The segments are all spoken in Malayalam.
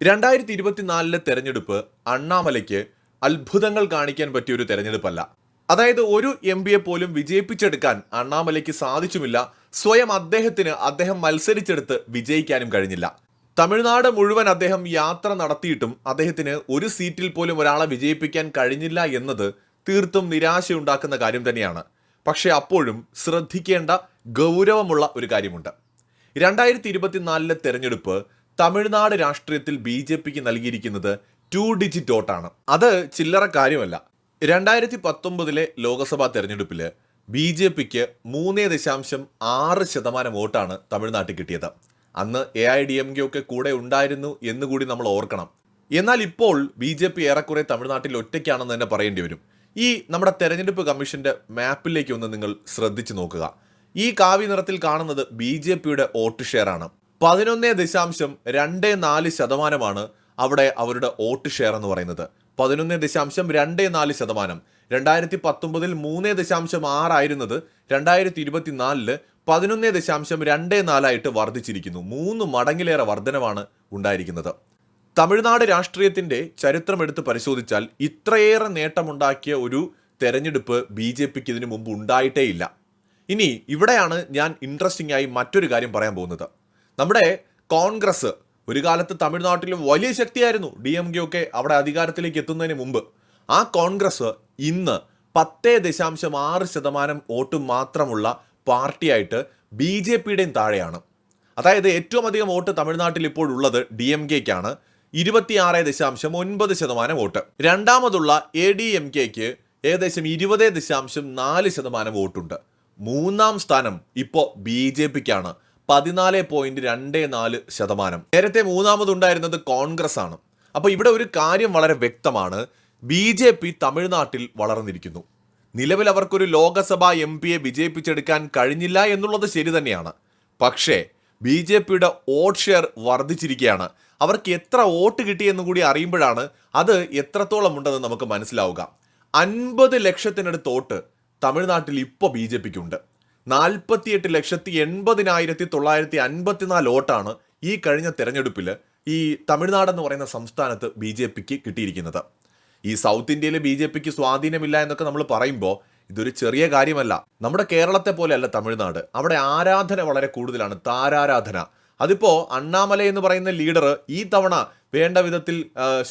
രണ്ടായിരത്തി ഇരുപത്തിനാലിലെ തെരഞ്ഞെടുപ്പ് അണ്ണാമലയ്ക്ക് അത്ഭുതങ്ങൾ കാണിക്കാൻ പറ്റിയ ഒരു തെരഞ്ഞെടുപ്പല്ല. അതായത് ഒരു എം പിയെ പോലും വിജയിപ്പിച്ചെടുക്കാൻ അണ്ണാമലയ്ക്ക് സാധിച്ചുമില്ല. സ്വയം അദ്ദേഹത്തിന് അദ്ദേഹം മത്സരിച്ചെടുത്ത് വിജയിക്കാനും കഴിഞ്ഞില്ല. തമിഴ്നാട് മുഴുവൻ അദ്ദേഹം യാത്ര നടത്തിയിട്ടും അദ്ദേഹത്തിന് ഒരു സീറ്റിൽ പോലും ഒരാളെ വിജയിപ്പിക്കാൻ കഴിഞ്ഞില്ല എന്നത് തീർത്തും നിരാശയുണ്ടാക്കുന്ന കാര്യം തന്നെയാണ്. പക്ഷേ അപ്പോഴും ശ്രദ്ധിക്കേണ്ട ഗൗരവമുള്ള ഒരു കാര്യമുണ്ട്. രണ്ടായിരത്തി ഇരുപത്തിനാലിലെ തെരഞ്ഞെടുപ്പ് തമിഴ്നാട് രാഷ്ട്രീയത്തിൽ ബി ജെ പിക്ക് നൽകിയിരിക്കുന്നത് ടു ഡിജിറ്റ് വോട്ടാണ്. അത് ചില്ലറ കാര്യമല്ല. രണ്ടായിരത്തി പത്തൊമ്പതിലെ ലോക്സഭാ തെരഞ്ഞെടുപ്പിൽ ബി ജെ പിക്ക് മൂന്ന് ദശാംശം ആറ് ശതമാനം വോട്ടാണ് തമിഴ്നാട്ടിൽ കിട്ടിയത്. അന്ന് A I D M K ഒക്കെ കൂടെ ഉണ്ടായിരുന്നു എന്നുകൂടി നമ്മൾ ഓർക്കണം. എന്നാൽ ഇപ്പോൾ ബി ജെ പി ഏറെക്കുറെ തമിഴ്നാട്ടിൽ ഒറ്റയ്ക്കാണെന്ന് തന്നെ പറയേണ്ടി വരും. ഈ നമ്മുടെ തെരഞ്ഞെടുപ്പ് കമ്മീഷന്റെ മാപ്പിലേക്ക് ഒന്ന് നിങ്ങൾ ശ്രദ്ധിച്ചു നോക്കുക. ഈ കാവ്യ നിറത്തിൽ കാണുന്നത് ബി ജെ പിയുടെ വോട്ട് ഷെയർ ആണ് പതിനൊന്ന് ദശാംശം രണ്ട് നാല് ശതമാനമാണ് അവിടെ അവരുടെ വോട്ട് ഷെയർ എന്ന് പറയുന്നത്. പതിനൊന്ന് ദശാംശം രണ്ട് നാല് ശതമാനം. രണ്ടായിരത്തി പത്തൊമ്പതിൽ മൂന്ന് ദശാംശം ആറായിരുന്നത് രണ്ടായിരത്തി ഇരുപത്തിനാലിൽ പതിനൊന്ന് ദശാംശം രണ്ട് നാലായിട്ട് വർദ്ധിച്ചിരിക്കുന്നു. മൂന്ന് മടങ്ങിലേറെ വർധനവാണ് ഉണ്ടായിരിക്കുന്നത്. തമിഴ്നാട് രാഷ്ട്രീയത്തിന്റെ ചരിത്രമെടുത്ത് പരിശോധിച്ചാൽ ഇത്രയേറെ നേട്ടമുണ്ടാക്കിയ ഒരു തെരഞ്ഞെടുപ്പ് ബി ജെ പിക്ക് ഇതിനു മുമ്പ് ഉണ്ടായിട്ടേ ഇല്ല ഇനി ഇവിടെയാണ് ഞാൻ ഇൻട്രസ്റ്റിംഗ് ആയി മറ്റൊരു കാര്യം പറയാൻ പോകുന്നത്. നമ്മുടെ കോൺഗ്രസ് ഒരു കാലത്ത് തമിഴ്നാട്ടിൽ വലിയ ശക്തിയായിരുന്നു. ഡി എം കെ ഒക്കെ അവിടെ അധികാരത്തിലേക്ക് എത്തുന്നതിന് മുമ്പ്. ആ കോൺഗ്രസ് ഇന്ന് പത്തേ ദശാംശം ആറ് ശതമാനം വോട്ട് മാത്രമുള്ള പാർട്ടിയായിട്ട് ബി ജെ പിയുടെയും താഴെയാണ്. അതായത് ഏറ്റവും അധികം വോട്ട് തമിഴ്നാട്ടിൽ ഇപ്പോൾ ഉള്ളത് ഡി എം കെക്കാണ്. ഇരുപത്തിയാറ് ദശാംശം ഒൻപത് ശതമാനം വോട്ട്. രണ്ടാമതുള്ള എ ഡി എം കെക്ക് ഏകദേശം ഇരുപത് ദശാംശം നാല് ശതമാനം വോട്ടുണ്ട്. മൂന്നാം സ്ഥാനം ഇപ്പോൾ ബി ജെ പിക്കാണ്. പതിനാല് പോയിന്റ് രണ്ട് നാല് ശതമാനം. നേരത്തെ മൂന്നാമതുണ്ടായിരുന്നത് കോൺഗ്രസ് ആണ് അപ്പോൾ ഇവിടെ ഒരു കാര്യം വളരെ വ്യക്തമാണ്. ബി ജെ പി തമിഴ്നാട്ടിൽ വളർന്നിരിക്കുന്നു. നിലവിൽ അവർക്കൊരു ലോകസഭാ എം പിയെ വിജയിപ്പിച്ചെടുക്കാൻ കഴിഞ്ഞില്ല എന്നുള്ളത് ശരി തന്നെയാണ്. പക്ഷേ ബി ജെ പിയുടെ വോട്ട് ഷെയർ വർദ്ധിച്ചിരിക്കുകയാണ്. അവർക്ക് എത്ര വോട്ട് കിട്ടിയെന്നും കൂടി അറിയുമ്പോഴാണ് അത് എത്രത്തോളം ഉണ്ടെന്ന് നമുക്ക് മനസ്സിലാവുക. അൻപത് ലക്ഷത്തിനടുത്ത് വോട്ട് തമിഴ്നാട്ടിൽ ഇപ്പോൾ ബി ജെ പിക്ക് ഉണ്ട്. നാൽപ്പത്തിയെട്ട് ലക്ഷത്തി എൺപതിനായിരത്തി തൊള്ളായിരത്തി അൻപത്തിനാല് വോട്ടാണ് ഈ കഴിഞ്ഞ തെരഞ്ഞെടുപ്പിൽ ഈ തമിഴ്നാട് എന്ന് പറയുന്ന സംസ്ഥാനത്ത് ബി ജെ പിക്ക് കിട്ടിയിരിക്കുന്നത്. ഈ സൗത്ത് ഇന്ത്യയിൽ ബി ജെ പിക്ക് സ്വാധീനമില്ല എന്നൊക്കെ നമ്മൾ പറയുമ്പോൾ ഇതൊരു ചെറിയ കാര്യമല്ല. നമ്മുടെ കേരളത്തെ പോലെയല്ല തമിഴ്നാട്. അവിടെ ആരാധന വളരെ കൂടുതലാണ്. താരാരാധന. അതിപ്പോൾ അണ്ണാമല എന്ന് പറയുന്ന ലീഡർ ഈ തവണ വേണ്ട വിധത്തിൽ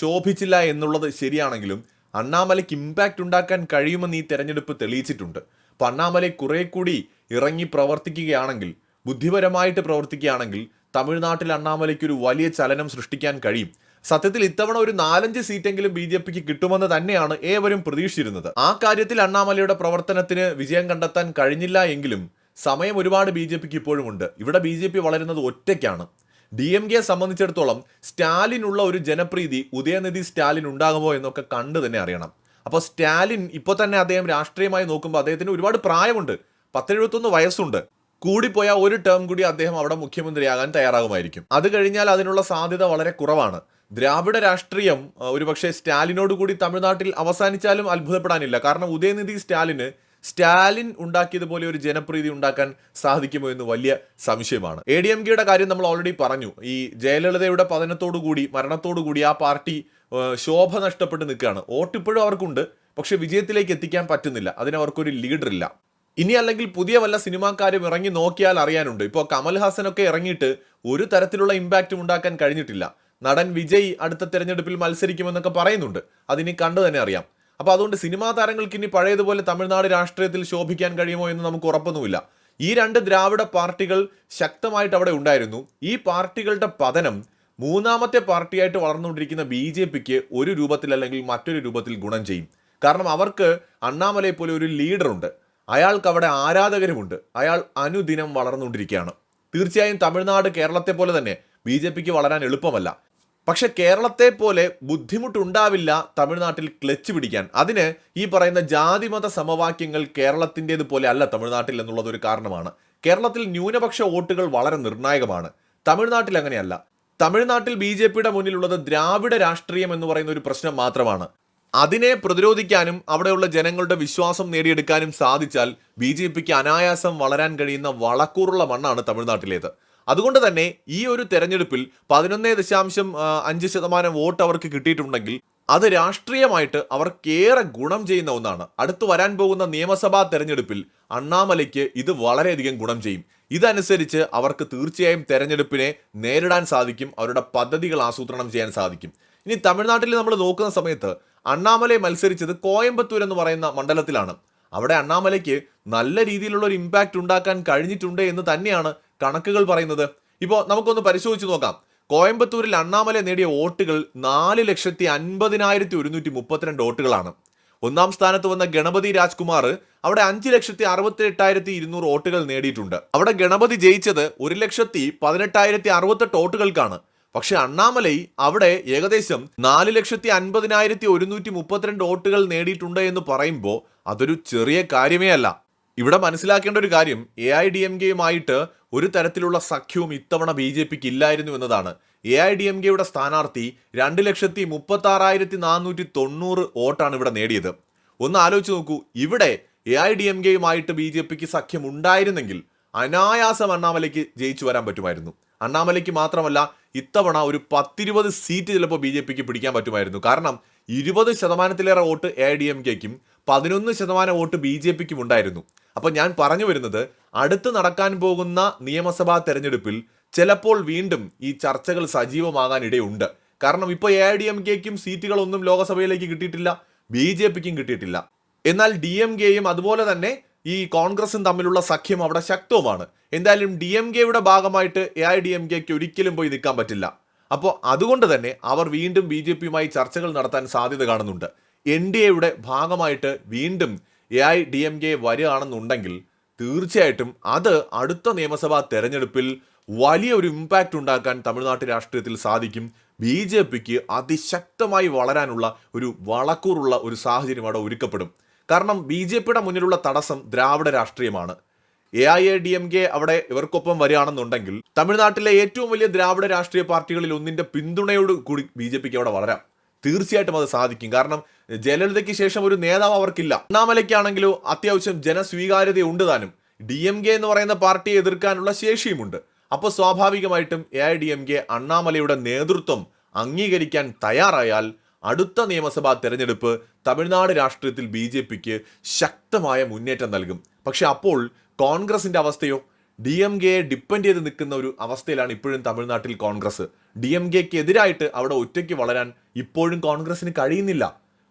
ശോഭിച്ചില്ല എന്നുള്ളത് ശരിയാണെങ്കിലും അണ്ണാമലയ്ക്ക് ഇമ്പാക്റ്റ് ഉണ്ടാക്കാൻ കഴിയുമെന്ന് ഈ തെരഞ്ഞെടുപ്പ് തെളിയിച്ചിട്ടുണ്ട്. അപ്പൊ അണ്ണാമലയെ കുറെ കൂടി ഇറങ്ങി പ്രവർത്തിക്കുകയാണെങ്കിൽ ബുദ്ധിപരമായിട്ട് പ്രവർത്തിക്കുകയാണെങ്കിൽ തമിഴ്നാട്ടിൽ അണ്ണാമലയ്ക്ക് ഒരു വലിയ ചലനം സൃഷ്ടിക്കാൻ കഴിയും. സത്യത്തിൽ ഇത്തവണ ഒരു നാലഞ്ച് സീറ്റെങ്കിലും ബി ജെ പിക്ക് കിട്ടുമെന്ന് തന്നെയാണ് ഏവരും പ്രതീക്ഷിച്ചിരുന്നത്. ആ കാര്യത്തിൽ അണ്ണാമലയുടെ പ്രവർത്തനത്തിന് വിജയം കണ്ടെത്താൻ കഴിഞ്ഞില്ല എങ്കിലും സമയം ഒരുപാട് ബി ജെ പിക്ക് ഇപ്പോഴും ഉണ്ട്. ഇവിടെ ബി ജെ പി വളരുന്നത് ഒറ്റയ്ക്കാണ്. ഡി എം കെയെ സംബന്ധിച്ചിടത്തോളം സ്റ്റാലിനുള്ള ഒരു ജനപ്രീതി ഉദയനിധി സ്റ്റാലിൻ ഉണ്ടാകുമോ എന്നൊക്കെ കണ്ടു തന്നെ അറിയണം. അപ്പോൾ സ്റ്റാലിൻ ഇപ്പോൾ തന്നെ അദ്ദേഹം രാഷ്ട്രീയമായി നോക്കുമ്പോൾ അദ്ദേഹത്തിന് ഒരുപാട് പ്രായമുണ്ട്. പത്തെഴുപത്തൊന്ന് വയസ്സുണ്ട്. കൂടിപ്പോയ ഒരു ടേം കൂടി അദ്ദേഹം അവിടെ മുഖ്യമന്ത്രിയാകാൻ തയ്യാറാകുമായിരിക്കും. അത് കഴിഞ്ഞാൽ അതിനുള്ള സാധ്യത വളരെ കുറവാണ്. ദ്രാവിഡ രാഷ്ട്രീയം ഒരുപക്ഷെ സ്റ്റാലിനോട് കൂടി തമിഴ്നാട്ടിൽ അവസാനിച്ചാലും അത്ഭുതപ്പെടാനില്ല. കാരണം ഉദയനിധി സ്റ്റാലിന് സ്റ്റാലിൻ ഉണ്ടാക്കിയതുപോലെ ഒരു ജനപ്രീതി ഉണ്ടാക്കാൻ സാധിക്കുമോ എന്ന് വലിയ സംശയമാണ്. എ ഡി എം കെയുടെ കാര്യം നമ്മൾ ഓൾറെഡി പറഞ്ഞു. ഈ ജയലളിതയുടെ പതനത്തോടു കൂടി കൂടി ആ പാർട്ടി ശോഭ നഷ്ടപ്പെട്ട് നിൽക്കുകയാണ്. വോട്ട് ഇപ്പോഴും അവർക്കുണ്ട്. പക്ഷെ വിജയത്തിലേക്ക് എത്തിക്കാൻ പറ്റുന്നില്ല. അതിന് അവർക്കൊരു ലീഡർ ഇല്ല. ഇനി അല്ലെങ്കിൽ പുതിയ വല്ല സിനിമാക്കാരും ഇറങ്ങി നോക്കിയാൽ അറിയാനുണ്ട്. ഇപ്പോൾ കമൽഹാസനൊക്കെ ഇറങ്ങിയിട്ട് ഒരു തരത്തിലുള്ള ഇമ്പാക്റ്റും ഉണ്ടാക്കാൻ കഴിഞ്ഞിട്ടില്ല. നടൻ വിജയ് അടുത്ത തെരഞ്ഞെടുപ്പിൽ മത്സരിക്കുമെന്നൊക്കെ പറയുന്നുണ്ട്. അതിനി കണ്ടു തന്നെ അറിയാം. അപ്പോൾ അതുകൊണ്ട് സിനിമാ താരങ്ങൾക്ക് ഇനി പഴയതുപോലെ തമിഴ്നാട് രാഷ്ട്രീയത്തിൽ ശോഭിക്കാൻ കഴിയുമോ എന്ന് നമുക്ക് ഉറപ്പൊന്നുമില്ല. ഈ രണ്ട് ദ്രാവിഡ പാർട്ടികൾ ശക്തമായിട്ട് അവിടെ ഉണ്ടായിരുന്നു. ഈ പാർട്ടികളുടെ പതനം മൂന്നാമത്തെ പാർട്ടിയായിട്ട് വളർന്നുകൊണ്ടിരിക്കുന്ന ബി ജെ പിക്ക് ഒരു രൂപത്തിൽ അല്ലെങ്കിൽ മറ്റൊരു രൂപത്തിൽ ഗുണം ചെയ്യും. കാരണം അവർക്ക് അണ്ണാമലയെ പോലെ ഒരു ലീഡറുണ്ട് അയാൾക്ക് അവിടെ ആരാധകരുമുണ്ട്. അയാൾ അനുദിനം വളർന്നുകൊണ്ടിരിക്കുകയാണ്. തീർച്ചയായും തമിഴ്നാട് കേരളത്തെ പോലെ തന്നെ ബി വളരാൻ എളുപ്പമല്ല. പക്ഷെ കേരളത്തെ പോലെ ബുദ്ധിമുട്ടുണ്ടാവില്ല തമിഴ്നാട്ടിൽ ക്ലച്ച് പിടിക്കാൻ. അതിന് ഈ പറയുന്ന ജാതിമത സമവാക്യങ്ങൾ കേരളത്തിന്റേത് പോലെ അല്ല തമിഴ്നാട്ടിൽ എന്നുള്ളത് ഒരു കാരണമാണ്. കേരളത്തിൽ ന്യൂനപക്ഷ വോട്ടുകൾ വളരെ നിർണായകമാണ്. തമിഴ്നാട്ടിൽ അങ്ങനെയല്ല. തമിഴ്നാട്ടിൽ ബി ജെ പിയുടെ മുന്നിലുള്ളത് ദ്രാവിഡ രാഷ്ട്രീയം എന്ന് പറയുന്ന ഒരു പ്രശ്നം മാത്രമാണ്. അതിനെ പ്രതിരോധിക്കാനും അവിടെയുള്ള ജനങ്ങളുടെ വിശ്വാസം നേടിയെടുക്കാനും സാധിച്ചാൽ ബി ജെ പിക്ക് അനായാസം വളരാൻ കഴിയുന്ന വളക്കൂറുള്ള മണ്ണാണ് തമിഴ്നാട്ടിലേത്. അതുകൊണ്ട് തന്നെ ഈ ഒരു തെരഞ്ഞെടുപ്പിൽ പതിനൊന്നേ ദശാംശം അഞ്ച് ശതമാനം വോട്ട് അവർക്ക് കിട്ടിയിട്ടുണ്ടെങ്കിൽ അത് രാഷ്ട്രീയമായിട്ട് അവർക്കേറെ ഗുണം ചെയ്യുന്ന ഒന്നാണ്. അടുത്ത് വരാൻ പോകുന്ന നിയമസഭാ തെരഞ്ഞെടുപ്പിൽ അണ്ണാമലയ്ക്ക് ഇത് വളരെയധികം ഗുണം ചെയ്യും. ഇതനുസരിച്ച് അവർക്ക് തീർച്ചയായും തെരഞ്ഞെടുപ്പിനെ നേരിടാൻ സാധിക്കും അവരുടെ പദ്ധതികൾ ആസൂത്രണം ചെയ്യാൻ സാധിക്കും. ഇനി തമിഴ്നാട്ടിൽ നമ്മൾ നോക്കുന്ന സമയത്ത് അണ്ണാമലയെ മത്സരിച്ചത് കോയമ്പത്തൂർ എന്ന് പറയുന്ന മണ്ഡലത്തിലാണ്. അവിടെ അണ്ണാമലയ്ക്ക് നല്ല രീതിയിലുള്ള ഒരു ഇമ്പാക്റ്റ് ഉണ്ടാക്കാൻ കഴിഞ്ഞിട്ടുണ്ട് എന്ന് തന്നെയാണ് കണക്കുകൾ പറയുന്നത്. ഇപ്പോൾ നമുക്കൊന്ന് പരിശോധിച്ച് നോക്കാം. കോയമ്പത്തൂരിൽ അണ്ണാമല നേടിയ വോട്ടുകൾ നാല് ലക്ഷത്തി അൻപതിനായിരത്തി ഒരുന്നൂറ്റി മുപ്പത്തിരണ്ട് വോട്ടുകളാണ്. ഒന്നാം സ്ഥാനത്ത് വന്ന ഗണപതി രാജ്കുമാർ അവിടെ അഞ്ച് ലക്ഷത്തി അറുപത്തി എട്ടായിരത്തി ഇരുന്നൂറ് വോട്ടുകൾ നേടിയിട്ടുണ്ട്. അവിടെ ഗണപതി ജയിച്ചത് ഒരു ലക്ഷത്തി പതിനെട്ടായിരത്തി അറുപത്തെട്ട് വോട്ടുകൾക്കാണ്. പക്ഷെ അണ്ണാമലൈ അവിടെ ഏകദേശം നാല് ലക്ഷത്തി അൻപതിനായിരത്തി ഒരുന്നൂറ്റി മുപ്പത്തിരണ്ട് വോട്ടുകൾ നേടിയിട്ടുണ്ട് എന്ന് പറയുമ്പോൾ അതൊരു ചെറിയ കാര്യമേ അല്ല ഇവിടെ മനസ്സിലാക്കേണ്ട ഒരു കാര്യം എ ഐ ഡി എം കെയുമായിട്ട് ഒരു തരത്തിലുള്ള സഖ്യവും ഇത്തവണ ബി ജെ പിക്ക് ഇല്ലായിരുന്നു എന്നതാണ്. എ ഐ ഡി എം കെയുടെ സ്ഥാനാർത്ഥി രണ്ട് ലക്ഷത്തി മുപ്പത്തി ആറായിരത്തി നാനൂറ്റി തൊണ്ണൂറ് വോട്ടാണ് ഇവിടെ നേടിയത്. ഒന്ന് ആലോചിച്ച് നോക്കൂ ഇവിടെ എ ഐ ഡി എം കെയുമായിട്ട് ബി ജെ പിക്ക് സഖ്യം ഉണ്ടായിരുന്നെങ്കിൽ അനായാസം അണ്ണാമലയ്ക്ക് ജയിച്ചു വരാൻ പറ്റുമായിരുന്നു. അണ്ണാമലയ്ക്ക് മാത്രമല്ല ഇത്തവണ ഒരു പത്തിരുപത് സീറ്റ് ചിലപ്പോൾ ബി ജെ പിക്ക് പിടിക്കാൻ പറ്റുമായിരുന്നു. കാരണം ഇരുപത് ശതമാനത്തിലേറെ vote A I D M കെക്കും പതിനൊന്ന് ശതമാനം വോട്ട് ബി ജെ പിക്കും ഉണ്ടായിരുന്നു. അപ്പോൾ ഞാൻ പറഞ്ഞു വരുന്നത് അടുത്ത് നടക്കാൻ പോകുന്ന നിയമസഭാ തെരഞ്ഞെടുപ്പിൽ ചിലപ്പോൾ വീണ്ടും ഈ ചർച്ചകൾ സജീവമാകാൻ ഇടയുണ്ട് കാരണം ഇപ്പോൾ എ ഐ ഡി എം കെക്കും സീറ്റുകളൊന്നും ലോകസഭയിലേക്ക് കിട്ടിയിട്ടില്ല ബി ജെ പിക്കും കിട്ടിയിട്ടില്ല. എന്നാൽ ഡി എം കെയും അതുപോലെ തന്നെ ഈ കോൺഗ്രസും തമ്മിലുള്ള സഖ്യം അവിടെ ശക്തവുമാണ്. എന്തായാലും ഡി എം കെയുടെ ഭാഗമായിട്ട് എ ഐ ഡി എം കെക്ക് ഒരിക്കലും പോയി നിൽക്കാൻ പറ്റില്ല. അപ്പോൾ അതുകൊണ്ട് തന്നെ അവർ വീണ്ടും ബി ജെ പിയുമായി ചർച്ചകൾ നടത്താൻ സാധ്യത കാണുന്നുണ്ട്. എൻ ഡി എയുടെ ഭാഗമായിട്ട് വീണ്ടും A I D M K വരികയാണെന്നുണ്ടെങ്കിൽ തീർച്ചയായിട്ടും അത് അടുത്ത നിയമസഭാ തെരഞ്ഞെടുപ്പിൽ വലിയ ഒരു ഇമ്പാക്റ്റ് ഉണ്ടാക്കാൻ തമിഴ്നാട്ട് രാഷ്ട്രീയത്തിൽ സാധിക്കും. ബി ജെ പിക്ക് അതിശക്തമായി വളരാനുള്ള ഒരു വളക്കൂറുള്ള ഒരു സാഹചര്യം അവിടെ ഒരുക്കപ്പെടും. കാരണം ബി ജെ പിയുടെ മുന്നിലുള്ള തടസ്സം ദ്രാവിഡ രാഷ്ട്രീയമാണ്. A I A D M K അവിടെ ഇവർക്കൊപ്പം വരികയാണെന്നുണ്ടെങ്കിൽ തമിഴ്നാട്ടിലെ ഏറ്റവും വലിയ ദ്രാവിഡ രാഷ്ട്രീയ പാർട്ടികളിൽ ഒന്നിന്റെ പിന്തുണയോട് കൂടി ബി ജെ പിക്ക് അവിടെ വളരാം. തീർച്ചയായിട്ടും അത് സാധിക്കും. കാരണം ജയലളിതയ്ക്ക് ശേഷം ഒരു നേതാവ് അവർക്കില്ല. അണ്ണാമലയ്ക്കാണെങ്കിലോ അത്യാവശ്യം ജനസ്വീകാര്യത ഉണ്ട് താനും. ഡി എം കെ എന്ന് പറയുന്ന പാർട്ടിയെ എതിർക്കാനുള്ള ശേഷിയുമുണ്ട്. അപ്പോൾ സ്വാഭാവികമായിട്ടും A I D M K അണ്ണാമലയുടെ നേതൃത്വം അംഗീകരിക്കാൻ തയ്യാറായാൽ അടുത്ത നിയമസഭാ തെരഞ്ഞെടുപ്പ് തമിഴ്നാട് രാഷ്ട്രീയത്തിൽ ബി ശക്തമായ മുന്നേറ്റം നൽകും. പക്ഷെ അപ്പോൾ കോൺഗ്രസിന്റെ അവസ്ഥയോ ഡി എം കെയെ ഡിപ്പെൻഡ് ചെയ്ത് നിൽക്കുന്ന ഒരു അവസ്ഥയിലാണ് ഇപ്പോഴും തമിഴ്നാട്ടിൽ കോൺഗ്രസ്. ഡി എം കെക്ക് എതിരായിട്ട് അവിടെ ഒറ്റയ്ക്ക് വളരാൻ ഇപ്പോഴും കോൺഗ്രസിന് കഴിയുന്നില്ല.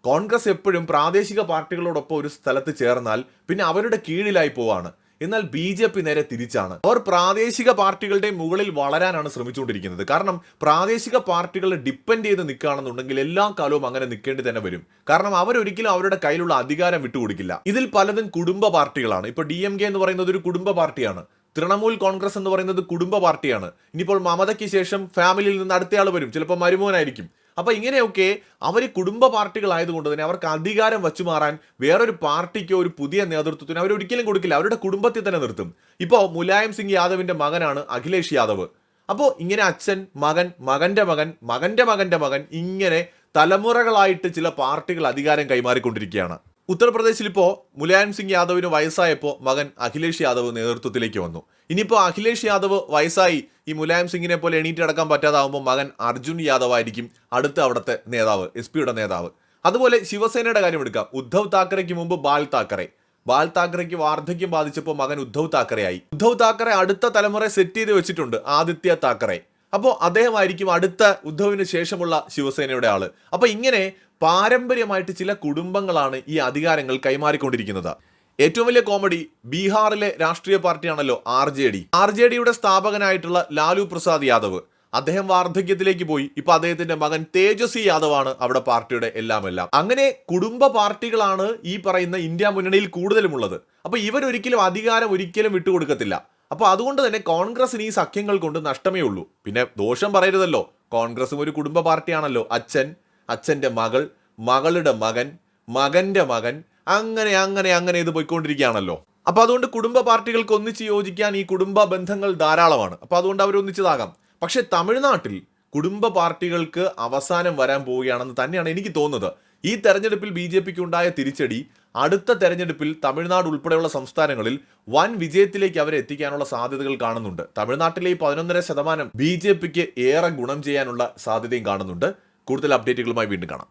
കോൺഗ്രസ് എപ്പോഴും പ്രാദേശിക പാർട്ടികളോടൊപ്പം ഒരു സ്ഥലത്ത് ചേർന്നാൽ പിന്നെ അവരുടെ കീഴിലായി പോവാണ്. എന്നാൽ ബി ജെ പി നേരെ തിരിച്ചാണ്. അവർ പ്രാദേശിക പാർട്ടികളുടെ മുകളിൽ വളരാനാണ് ശ്രമിച്ചുകൊണ്ടിരിക്കുന്നത്. കാരണം പ്രാദേശിക പാർട്ടികൾ ഡിപ്പെൻഡ് ചെയ്ത് നിൽക്കുകയാണെന്നുണ്ടെങ്കിൽ എല്ലാ കാലവും അങ്ങനെ നിൽക്കേണ്ടി തന്നെ വരും. കാരണം അവരൊരിക്കലും അവരുടെ കയ്യിലുള്ള അധികാരം വിട്ടുകൊടുക്കില്ല. ഇതിൽ പലതും കുടുംബ പാർട്ടികളാണ്. ഇപ്പൊ ഡി എം കെ എന്ന് പറയുന്നത് ഒരു കുടുംബ പാർട്ടിയാണ്. തൃണമൂൽ കോൺഗ്രസ് എന്ന് പറയുന്നത് കുടുംബ പാർട്ടിയാണ്. ഇനിയിപ്പോൾ മമതയ്ക്ക് ശേഷം ഫാമിലിയിൽ നിന്ന് അടുത്തയാൾ വരും. ചിലപ്പോൾ മരുമോനായിരിക്കും. അപ്പൊ ഇങ്ങനെയൊക്കെ അവർ കുടുംബ പാർട്ടികളായതുകൊണ്ട് തന്നെ അവർക്ക് അധികാരം വച്ചു മാറാൻ വേറൊരു പാർട്ടിക്കോ ഒരു പുതിയ നേതൃത്വത്തിന് അവർ ഒരിക്കലും കൊടുക്കില്ല. അവരുടെ കുടുംബത്തിൽ തന്നെ നിർത്തും. ഇപ്പോൾ മുലായം സിംഗ് യാദവിന്റെ മകനാണ് അഖിലേഷ് യാദവ്. അപ്പോൾ ഇങ്ങനെ അച്ഛൻ മകൻ മകന്റെ മകൻ മകന്റെ മകന്റെ മകൻ ഇങ്ങനെ തലമുറകളായിട്ട് ചില പാർട്ടികൾ അധികാരം കൈമാറിക്കൊണ്ടിരിക്കുകയാണ്. ഉത്തർപ്രദേശിൽ ഇപ്പോൾ മുലായം സിംഗ് യാദവിന് വയസ്സായപ്പോൾ മകൻ അഖിലേഷ് യാദവ് നേതൃത്വത്തിലേക്ക് വന്നു. ഇനിയിപ്പോൾ അഖിലേഷ് യാദവ് വയസ്സായി ഈ മുലായം സിംഗിനെ പോലെ എണീറ്റ് അടക്കാൻ പറ്റാതാവുമ്പോൾ മകൻ അർജുൻ യാദവ് ആയിരിക്കും അടുത്ത അവിടുത്തെ നേതാവ് എസ് പിയുടെ നേതാവ്. അതുപോലെ ശിവസേനയുടെ കാര്യം എടുക്കാം. ഉദ്ധവ് താക്കറെക്ക് മുമ്പ് ബാൽ താക്കറെ. ബാൽ താക്കറെക്ക് വാർദ്ധക്യം ബാധിച്ചപ്പോൾ മകൻ ഉദ്ധവ് താക്കറെ ആയി ഉദ്ധവ് താക്കറെ അടുത്ത തലമുറ സെറ്റ് ചെയ്ത് വെച്ചിട്ടുണ്ട് ആദിത്യ താക്കറെ. അപ്പോൾ അദ്ദേഹമായിരിക്കും അടുത്ത ഉദ്ധവിന് ശേഷമുള്ള ശിവസേനയുടെ ആൾ. അപ്പോൾ ഇങ്ങനെ പാരമ്പര്യമായിട്ട് ചില കുടുംബങ്ങളാണ് ഈ അധികാരങ്ങൾ കൈമാറിക്കൊണ്ടിരിക്കുന്നത്. ഏറ്റവും വലിയ കോമഡി ബീഹാറിലെ രാഷ്ട്രീയ പാർട്ടിയാണല്ലോ R J D. R J ഡിയുടെ സ്ഥാപകനായിട്ടുള്ള ലാലു പ്രസാദ് യാദവ്. അദ്ദേഹം വാർദ്ധക്യത്തിലേക്ക് പോയി. ഇപ്പൊ അദ്ദേഹത്തിന്റെ മകൻ തേജസ്വി യാദവാണ് അവിടെ പാർട്ടിയുടെ എല്ലാം എല്ലാം അങ്ങനെ കുടുംബ പാർട്ടികളാണ് ഈ പറയുന്ന ഇന്ത്യ മുന്നണിയിൽ കൂടുതലുമുള്ളത്. അപ്പൊ ഇവരൊരിക്കലും അധികാരം ഒരിക്കലും വിട്ടുകൊടുക്കത്തില്ല. അപ്പൊ അതുകൊണ്ട് തന്നെ കോൺഗ്രസിന് ഈ സഖ്യങ്ങൾ കൊണ്ട് നഷ്ടമേ ഉള്ളൂ. പിന്നെ ദോഷം പറയരുതല്ലോ. കോൺഗ്രസും ഒരു കുടുംബ പാർട്ടിയാണല്ലോ. അച്ഛൻ അച്ഛന്റെ മകൾ മകളുടെ മകൻ മകന്റെ മകൻ അങ്ങനെ അങ്ങനെ അങ്ങനെ ഇത് പോയിക്കൊണ്ടിരിക്കുകയാണല്ലോ. അപ്പോൾ അതുകൊണ്ട് കുടുംബ പാർട്ടികൾക്ക് ഒന്നിച്ച് യോജിക്കാൻ ഈ കുടുംബ ബന്ധങ്ങൾ ധാരാളമാണ്. അപ്പോൾ അതുകൊണ്ട് അവർ ഒന്നിച്ചതാകാം. പക്ഷേ തമിഴ്നാട്ടിൽ കുടുംബ പാർട്ടികൾക്ക് അവസാനം വരാൻ പോവുകയാണെന്ന് തന്നെയാണ് എനിക്ക് തോന്നുന്നത്. ഈ തെരഞ്ഞെടുപ്പിൽ ബി ജെ പിക്ക് ഉണ്ടായ തിരിച്ചടി അടുത്ത തെരഞ്ഞെടുപ്പിൽ തമിഴ്നാട് ഉൾപ്പെടെയുള്ള സംസ്ഥാനങ്ങളിൽ വൻ വിജയത്തിലേക്ക് അവരെ എത്തിക്കാനുള്ള സാധ്യതകൾ കാണുന്നുണ്ട്. തമിഴ്നാട്ടിലെ ഈ പതിനൊന്നര ശതമാനം ബി ജെ പിക്ക് ഏറെ ഗുണം ചെയ്യാനുള്ള സാധ്യതയും കാണുന്നുണ്ട്. കൂടുതൽ അപ്ഡേറ്റുകളുമായി വീണ്ടും കാണാം.